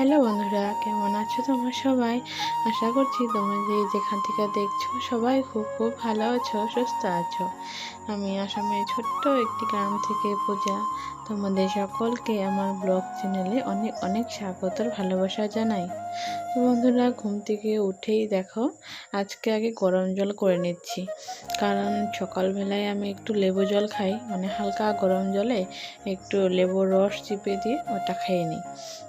Hello বন্ধুরা, কেমন আছো তোমার সবাই? আশা করছি তোমরা যে যেখান থেকে দেখছ সবাই খুব খুব ভালো আছো, সুস্থ আছো। আমি আসামের ছোট্ট একটি গ্রাম থেকে পূজা তোমাদের সকলকে আমার ব্লগ চ্যানেলে অনেক অনেক স্বাগতর ভালোবাসা জানাই। তো বন্ধুরা, ঘুম থেকে উঠেই দেখো, আজকে আগে গরম জল করে নিচ্ছি। কারণ সকালবেলায় আমি একটু লেবু জল খাই মানে হালকা গরম জলে একটু লেবু রস চিপে দিয়ে ওটা খেয়ে নিই।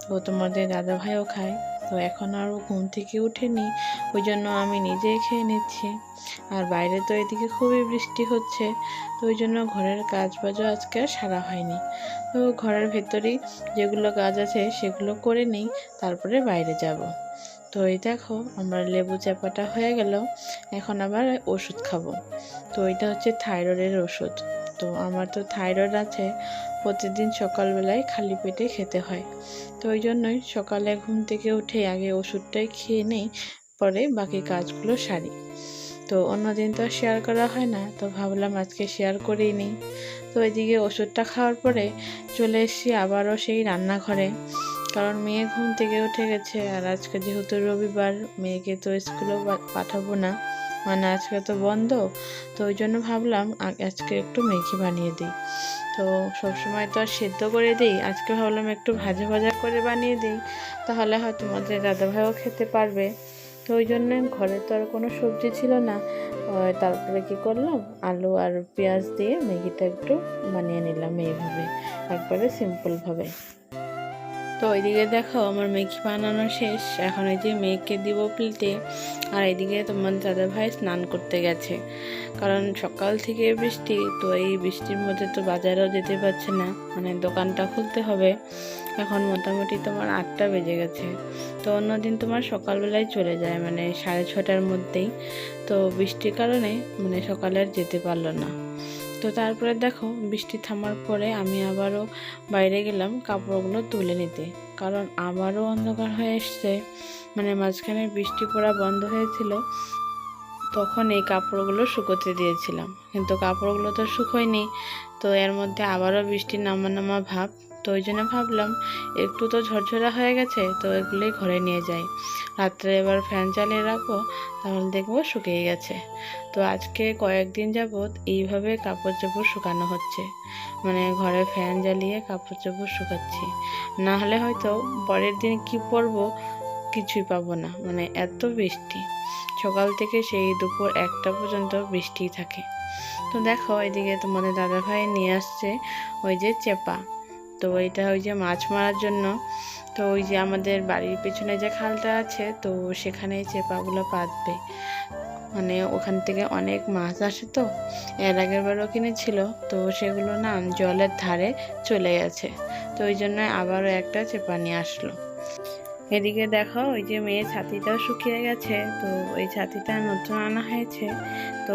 ও তোমাদের দাদা ভাইও খায় তো এখন আরও ঘুম থেকে উঠেনি ওই জন্য আমি নিজেই খেয়ে নিচ্ছি। আর বাইরে তো এদিকে খুবই বৃষ্টি হচ্ছে, তো ওই জন্য ঘরের কাজ বাজও আজকে আর সারা হয়নি। তো ঘরের ভেতরেই যেগুলো কাজ আছে সেগুলো করে নিই, তারপরে বাইরে যাব। তো এই দেখো, আমার লেবু চাপাটা হয়ে গেল, এখন আবার ওষুধ খাব। তো এটা হচ্ছে থাইরয়েডের ওষুধ। তো আমার তো থাইরয়েড আছে প্রতিদিন সকালবেলায় খালি পেটে খেতে হয়। তো ওই জন্যই সকালে ঘুম থেকে উঠে আগে ওষুধটাই খেয়ে নেই, পরে বাকি কাজগুলো সারি। তো অন্যদিন তো শেয়ার করা হয় না, তো ভাবলাম আজকে শেয়ার করেই নিই। তো এদিকে ওষুধটা খাওয়ার পরে চলে এসেছি আবারও সেই রান্নাঘরে। কারণ মেয়ে ঘুম থেকে উঠে গেছে, আর আজকে যেহেতু রবিবার, মেয়েকে তো স্কুলেও পাঠাবো না। মানে আজকে তো বন্ধ, তো ওই জন্য ভাবলাম আজকে একটু ম্যাগি বানিয়ে দিই। তো সবসময় তো আর সেদ্ধ করে দিই, আজকে ভাবলাম একটু ভাজা ভাজা করে বানিয়ে দিই, তাহলে হয়তো তোমাদের দাদাভাইও খেতে পারবে। তো ওই জন্য ঘরে তো আর কোনো সবজি ছিল না তারপরে কি করলাম, আলু আর পেঁয়াজ দিয়ে ম্যাগিটা একটু বানিয়ে নিলাম এইভাবে, একবারে সিম্পলভাবে তো ওইদিকে দেখো আমার মেঘি বানানো শেষ। এখন এই যে মেয়েকে দিব প্লেটে। আর এইদিকে তোমার দাদা ভাই স্নান করতে গেছে। কারণ সকাল থেকে বৃষ্টি, তো এই বৃষ্টির মধ্যে তো বাজারেও যেতে পারছে না। মানে দোকানটা খুলতে হবে। এখন মোটামুটি তোমার আটটা বেজে গেছে। তো অন্যদিন তোমার সকালবেলায় চলে যায় মানে সাড়ে ছটার মধ্যেই। তো বৃষ্টির কারণে মানে সকালে আর যেতে পারল না। তো তারপরে দেখো, বৃষ্টি থামার পরে আমি আবারও বাইরে গেলাম কাপড়গুলো তুলে নিতে। কারণ আবারও অন্ধকার হয়ে এসছে। মানে মাঝখানে বৃষ্টি পড়া বন্ধ হয়েছিল, তখন এই কাপড়গুলো শুকোতে দিয়েছিলাম। কিন্তু কাপড়গুলো তো শুকোয়নি, তো এর মধ্যে আবারও বৃষ্টি নামা নামা ভাব তো ওই জন্য ভাবলাম, একটু তো ঝরঝরা হয়ে গেছে, তো এগুলোই ঘরে নিয়ে যাই। রাত্রে এবার ফ্যান চালিয়ে রাখব, তাহলে দেখব শুকিয়ে গেছে। তো আজকে কয়েকদিন যাবৎ এইভাবে কাপড় চোপড় শুকানো হচ্ছে। মানে ঘরে ফ্যান জ্বালিয়ে কাপড় চোপড় শুকাচ্ছি। না হলে হয়তো পরের দিন কি পরবো কিছুই পাবো না মানে এত বৃষ্টি। সকাল থেকে সেই দুপুর একটা পর্যন্ত বৃষ্টি থাকে। তো দেখো, এদিকে তোমাদের দাদা ভাই নিয়ে আসছে ওই যে চেপা। তো ওইটা ওই যে মাছ মারার জন্য। তো ওই যে আমাদের বাড়ির পেছনে যে খালটা আছে তো সেখানে চেপাগুলো পাতবে। মানে ওখান থেকে অনেক মাছ আসে তো। এর আগের বারও কিনেছিল তো সেগুলো না জলের ধারে চলে গেছে। তো ওই জন্য আবারও একটা চেপা নিয়ে আসলো। এদিকে দেখো ওই যে মেয়ের ছাতিটাও শুকিয়ে গেছে। তো ওই ছাতিটা নতুন আনা হয়েছে। তো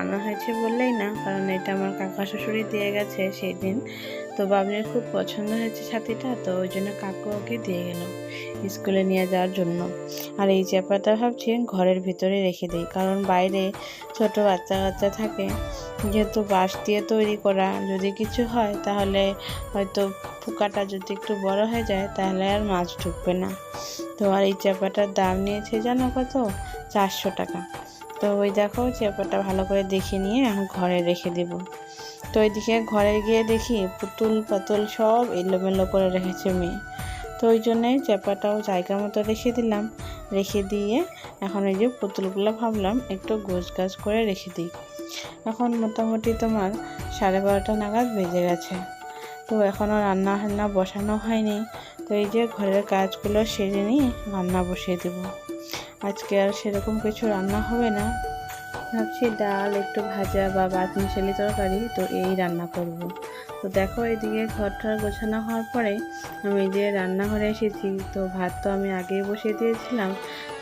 আনা হয়েছে বললেই না কারণ এটা আমার কাকা শ্বশুরি দিয়ে গেছে সেই দিন তো বাবলির খুব পছন্দ হয়েছে ছাতিটা, তো ওই জন্য কাকু ওকে দিয়ে গেল স্কুলে নিয়ে যাওয়ার জন্য। আর এই চ্যাপাটা ভাবছি ঘরের ভিতরে রেখে দিই, কারণ বাইরে ছোট বাচ্চা কাচ্চা থাকে, যেহেতু বাঁশ দিয়ে তৈরি করা, যদি কিছু হয় তাহলে হয়তো পোকাটা যদি একটু বড় হয়ে যায় তাহলে আর মাছ ঢুকবে না। তো আর এই চাপাটার দাম নিয়েছে জানো কত? চারশো টাকা। তো ওই দেখো চেপাটা ভালো করে দেখে নিয়ে এখন ঘরে রেখে দেব। তো ওইদিকে ঘরে গিয়ে দেখি পুতুল পাতুল সব এলোমেলো করে রেখেছে মেয়ে। তো ওই জন্যে চেপাটাও জায়গা মতো রেখে দিলাম। রেখে দিয়ে এখন এই যে পুতুলগুলো ভাবলাম একটু গোছ গাছ করে রেখে দিই। এখন মোটামুটি তোমার সাড়ে বারোটা নাগাদ বেজে গেছে। তো এখনও রান্না হান্না বসানো হয়নি। তো এই যে ঘরের কাজগুলো সেরে নিয়ে রান্না বসিয়ে দেব। আজকে আর সেরকম কিছু রান্না হবে না। ভাবছি ডাল, একটু ভাজা বা বাদ মিশালি তরকারি, তো এই রান্না করব। তো দেখো এদিকে ঘরটার গোছানো হওয়ার পরে আমি যে রান্নাঘরে এসেছি, তো ভাত তো আমি আগেই বসিয়ে দিয়েছিলাম।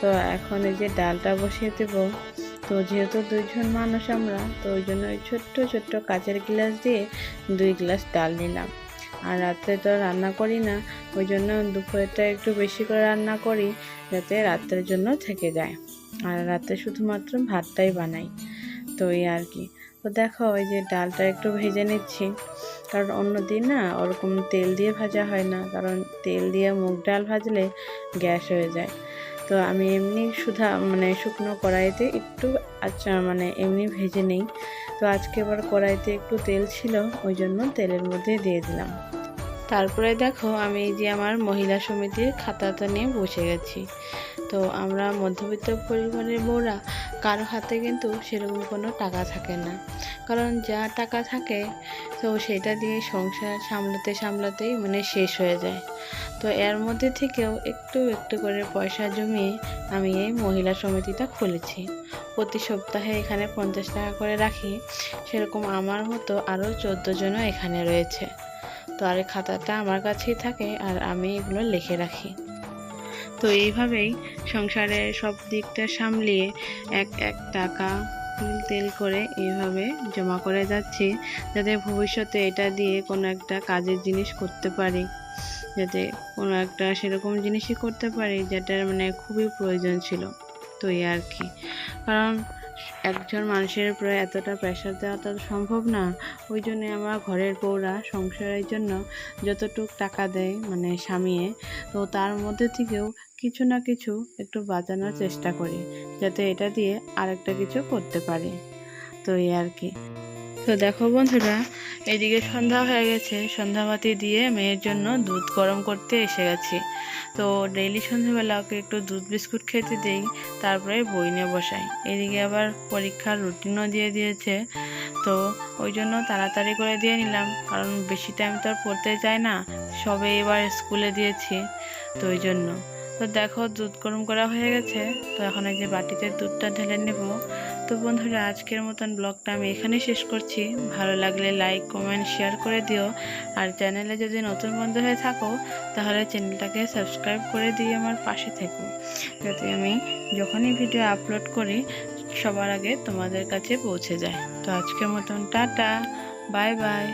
তো এখন এই যে ডালটা বসিয়ে দেবো। তো যেহেতু দুইজন মানুষ আমরা, তো ওই জন্য ওই ছোট্ট ছোট্ট কাচের গ্লাস দিয়ে দুই গ্লাস ডাল নিলাম। আর রাত্রে তো রান্না করি না, ওই জন্য দুপুরেরটা একটু বেশি করে রান্না করি, যাতে রাত্রের জন্য থেকে যায়। আর রাতে শুধুমাত্র ভাতটাই বানাই, তো এই আর কি। তো দেখো, ওই যে ডালটা একটু ভেজে নিচ্ছি, কারণ অন্য দিন না ওরকম তেল দিয়ে ভাজা হয় না, কারণ তেল দিয়ে মুগ ডাল ভাজলে গ্যাস হয়ে যায়। তো আমি এমনি সুধা মানে শুকনো কড়াইতে একটু আচ্ছা মানে এমনি ভেজে নেই। তো আজকে এবার কড়াইতে একটু তেল ছিল, ওই জন্য তেলের মধ্যে দিয়ে দিলাম। তারপরে দেখো, আমি যে আমার মহিলা সমিতির খাতাটা নিয়ে বসে গেছি। তো আমরা মধ্যবিত্ত পরিবারের বউরা কারও হাতে কিন্তু সেরকম কোনো টাকা থাকে না। কারণ যা টাকা থাকে, তো সেটা দিয়ে সংসার সামলাতে সামলাতেই মানে শেষ হয়ে যায়। তো এর মধ্যে থেকেও একটু একটু করে পয়সা জমিয়ে আমি এই মহিলা সমিতিটা খুলেছি। প্রতি সপ্তাহে এখানে পঞ্চাশ টাকা করে রাখি। সেরকম আমার মতো আরও চোদ্দ জনও এখানে রয়েছে। তো আর খাতাটা আমার কাছেই থাকে আর আমি এগুলো লিখে রাখি। তো এইভাবেই সংসারে সব দিকটা সামলিয়ে এক এক টাকা তেল করে এইভাবে জমা করে যাচ্ছি, যাতে ভবিষ্যতে এটা দিয়ে কোনো একটা কাজের জিনিস করতে পারি। যাতে কোনো একটা সেরকম জিনিসই করতে পারি, যেটার মানে খুবই প্রয়োজন ছিল। তো এই আর কি। কারণ একজন মানুষের উপরে এতটা প্রেশার দেওয়া তো সম্ভব না। ওই জন্যে আমার ঘরের বউরা সংসারের জন্য যতটুক টাকা দেয় মানে স্বামীয়ে তো তার মধ্যে থেকেও কিছু না কিছু একটু বাঁচানোর চেষ্টা করি, যাতে এটা দিয়ে আরেকটা কিছু করতে পারি। তো এই আর কি। তো দেখো বন্ধুরা, এদিকে সন্ধ্যা হয়ে গেছে। সন্ধ্যাবাতি দিয়ে মেয়ের জন্য দুধ গরম করতে এসে গেছি। তো ডেইলি সন্ধ্যাবেলা ওকে একটু দুধ বিস্কুট খেতে দিই, তারপরে বই নিয়ে বসাই। এদিকে আবার পরীক্ষার রুটিনও দিয়ে দিয়েছে। তো ওই জন্য তাড়াতাড়ি করে দিয়ে নিলাম, কারণ বেশি টাইম তো আর পড়তে চায় না। সবে এবার স্কুলে দিয়েছি, তো ওই জন্য। তো দেখো দুধ গরম করা হয়ে গেছে। তো এখন এই যে বাটিতে দুধটা ঢেলে নেব। তো বন্ধুরা, আজকের মতন ব্লগটা আমি এখানে শেষ করছি। ভালো লাগলে লাইক কমেন্ট শেয়ার করে দিও। আর চ্যানেলে যদি নতুন বন্ধু হয়ে থাকো, তাহলে চ্যানেলটাকে সাবস্ক্রাইব করে দিয়ে আমার পাশে থেকো। যাতে আমি যখনই ভিডিও আপলোড করি, সবার আগে তোমাদের কাছে পৌঁছে যায়। তো আজকের মতন, টাটা। Bye bye